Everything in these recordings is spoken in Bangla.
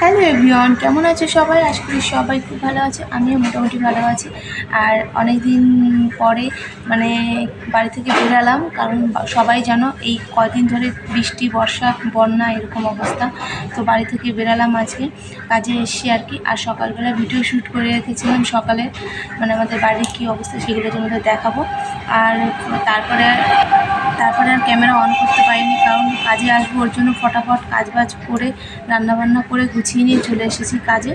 হ্যালো এভরিওয়ান কেমন আছে সবাই? আশা করি সবাই খুব ভালো আছে, আমিও মোটামুটি ভালো আছি। আর অনেক দিন পরে মানে বাড়ি থেকে বেরালাম কারণ সবাই জানো এই কয়দিন ধরে বৃষ্টি, বর্ষা, বন্যা এরকম অবস্থা। তো বাড়ি থেকে বেরালাম আজকে, কাজে এসছি আর কি। আর সকালবেলা ভিডিও শ্যুট করে রেখেছিলাম সকালে। মানে আমাদের বাড়ির কী অবস্থা সেগুলো তোমাদের দেখাবো। আর তারপরে তারপরে আর ক্যামেরা অন করতে পারিনি, কারণ কাজে আসব, ওর জন্য ফটাফট কাজ বাজ করে, রান্নাবান্না করে গুছিয়ে নিয়ে চলে এসেছি কাজে।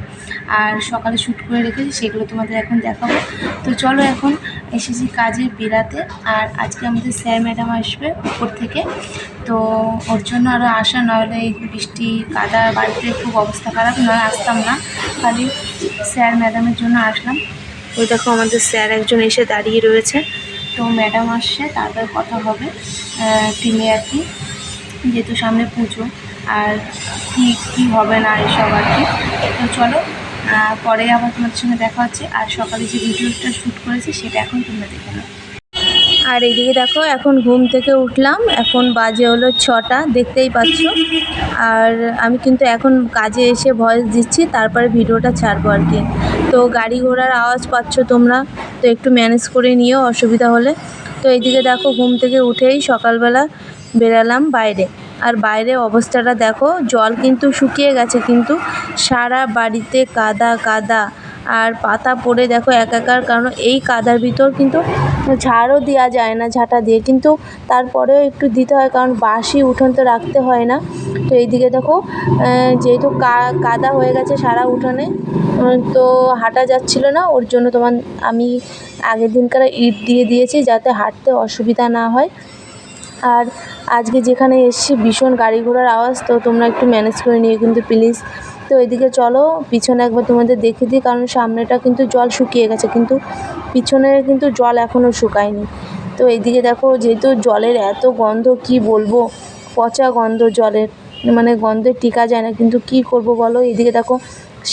আর সকালে শ্যুট করে রেখেছি, সেগুলো তোমাদের এখন দেখাবো। তো চলো এখন এসেছি কাজে বেরাতে আর আজকে আমাদের স্যার ম্যাডাম আসবে উপর থেকে। তো ওর জন্য আরও আসা নইলে এই বৃষ্টি, কাদা, বাড়িতে খুব অবস্থা খারাপ নয় আসতাম না। খালি স্যার ম্যাডামের জন্য আসলাম। ওই দেখো আমাদের স্যার একজন এসে দাঁড়িয়ে রয়েছে। তো ম্যাডাম আসছে, তারপর কথা হবে টিমে আর কি, যেহেতু সামনে পুজো, আর কি কি হবে না এসব আর কি। তো চলো পরে আবার তোমাদের সঙ্গে দেখা হচ্ছে, আর সকালে যে ভিডিওটা শ্যুট করেছি, সেটা এখন তোমরা দেখে নাও। আর এইদিকে দেখো, এখন ঘুম থেকে উঠলাম। এখন বাজে হলো ছটা, দেখতেই পাচ্ছ। আর আমি কিন্তু এখন কাজে এসে ভয়েস দিচ্ছি, তারপরে ভিডিওটা ছাড়বো আর কি। তো গাড়ি ঘোড়ার আওয়াজ পাচ্ছ তোমরা, তো একটু ম্যানেজ করে নিও, অসুবিধা হলে। তো এইদিকে দেখো, ঘুম থেকে উঠেই সকালবেলা বেরালাম বাইরে। আর বাইরে অবস্থাটা দেখো, জল কিন্তু শুকিয়ে গেছে, কিন্তু সারা বাড়িতে কাদা কাদা। আর পাতা পড়ে দেখো একাকার, কারণ এই কাদার ভিতর কিন্তু ঝাড়ও দেওয়া যায় না, ঝাঁটা দিয়ে। কিন্তু তারপরেও একটু দিতে হয়, কারণ বাসি উঠোন তো রাখতে হয় না। তো এইদিকে দেখো যেহেতু কাদা হয়ে গেছে সারা উঠোনে তো হাঁটা যাচ্ছিল না, ওর জন্য তোমার আমি আগের দিনকার ইট দিয়ে দিয়েছি যাতে হাঁটতে অসুবিধা না হয়। আর আজকে যেখানে এসেছি, ভীষণ গাড়ি ঘোড়ার আওয়াজ, তো তোমরা একটু ম্যানেজ করে নিও কিন্তু প্লিজ তো এদিকে চলো, পিছনে একবার তোমাদের দেখে দিই, কারণ সামনেটা কিন্তু জল শুকিয়ে গেছে, কিন্তু পিছনে কিন্তু জল এখনও শুকায়নি। তো এইদিকে দেখো, যেহেতু জলের এত গন্ধ, কি বলব? পচা গন্ধ জলের মানে গন্ধে টিকা যায় না, কিন্তু কি করব বলো? এদিকে দেখো,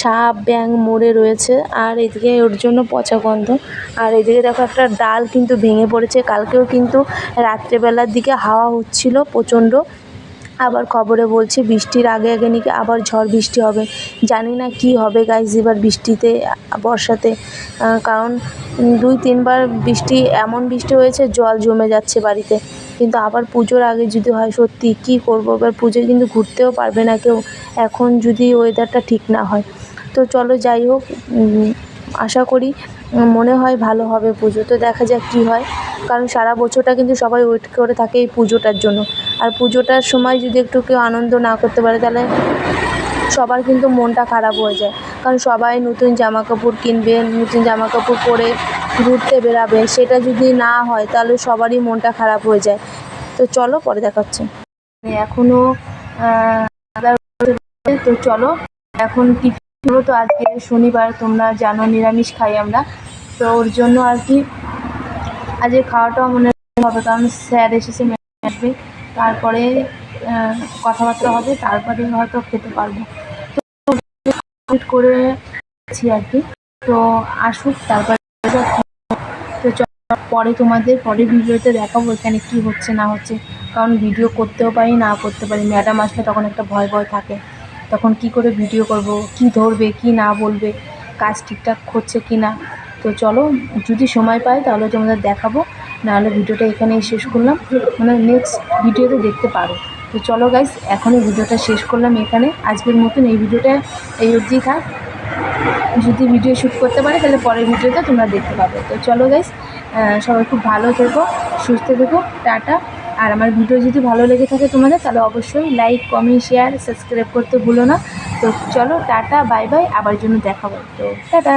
সাপ ব্যাং মরে রয়েছে, আর এদিকে ওর জন্য পচা গন্ধ। আর এদিকে দেখো, একটা ডাল কিন্তু ভেঙে পড়েছে, কালকেও কিন্তু রাত্রেবেলার দিকে হাওয়া হচ্ছিল প্রচণ্ড। আবার খবরে বলছে, বৃষ্টির আগে আগে নাকি আবার ঝড় বৃষ্টি হবে। জানি না কি হবে গাইজ এবার বৃষ্টিতে, বর্ষাতে। কারণ দুই তিনবার বৃষ্টি, এমন বৃষ্টি হয়েছে, জল জমে যাচ্ছে বাড়িতে। কিন্তু আবার পুজোর আগে যদি হয়, সত্যি কি করব? এবার পুজোয় কিন্তু ঘুরতেও পারবে না কেউ। এখন যদি ওয়েদারটা ঠিক না হয়। তো চলো যাই হোক আশা করি মনে হয় ভালো হবে পুজো। তো দেখা যাক কী হয়। কারণ সারা বছরটা কিন্তু সবাই ওয়েট করে থাকে এই পুজোটার জন্য। আর পুজোটার সময় যদি একটু কেউ আনন্দ না করতে পারে, তাহলে সবার কিন্তু মনটা খারাপ হয়ে যায়। কারণ সবাই নতুন জামা কাপড় কিনবে, নতুন জামা কাপড় পরে ঘুরতে বেরাবে, সেটা যদি না হয়, তাহলে সবারই মনটা খারাপ হয়ে যায়। তো চলো, পরে দেখাচ্ছে। এখনও তো চলো, এখন টিফিন তো আজকে শনিবার, তোমরা জানো, নিরামিষ খাই আমরা। তো ওর জন্য আর কি আজকে খাওয়াটাও মনে হবে, কারণ স্যার এসেছে আসবে। তারপরে কথাবার্তা হবে, তারপরে হয়তো খেতে পারব। তো করেছি আর কি। তো আসুক, তারপরে তো পরে তোমাদের, পরের ভিডিওতে দেখাবো এখানে কি হচ্ছে, না হচ্ছে। কারণ ভিডিও করতেও পারি, না করতে পারি। ম্যাডাম আসলে তখন একটা ভয় ভয় থাকে। তখন কি করে ভিডিও করব, কি ধরবে, কি না বলবে, কাজ ঠিকঠাক হচ্ছে কি না তো চলো, যদি সময় পাই তাহলে তোমাদের দেখাবো, নাহলে ভিডিওটা এখানেই শেষ করলাম। মানে নেক্সট ভিডিওতে দেখতে পারো। তো চলো গাইস এখনই ভিডিওটা শেষ করলাম এখানে। আজকের মতন এই ভিডিওটা এই অবধি থাক। যদি ভিডিও শ্যুট করতে পারে তাহলে পরের ভিডিওতে তোমরা দেখতে পাবে। তো চলো গাইস সবাই খুব ভালো থেকো, সুস্থ থেকো, টাটা। আর আমার ভিডিও যদি ভালো লেগে থাকে তোমাদের, তাহলে অবশ্যই লাইক কমেন্ট শেয়ার সাবস্ক্রাইব করতে ভুলো না। তো চলো, টাটা বাই বাই আবার জন্য দেখাবো। তো টাটা।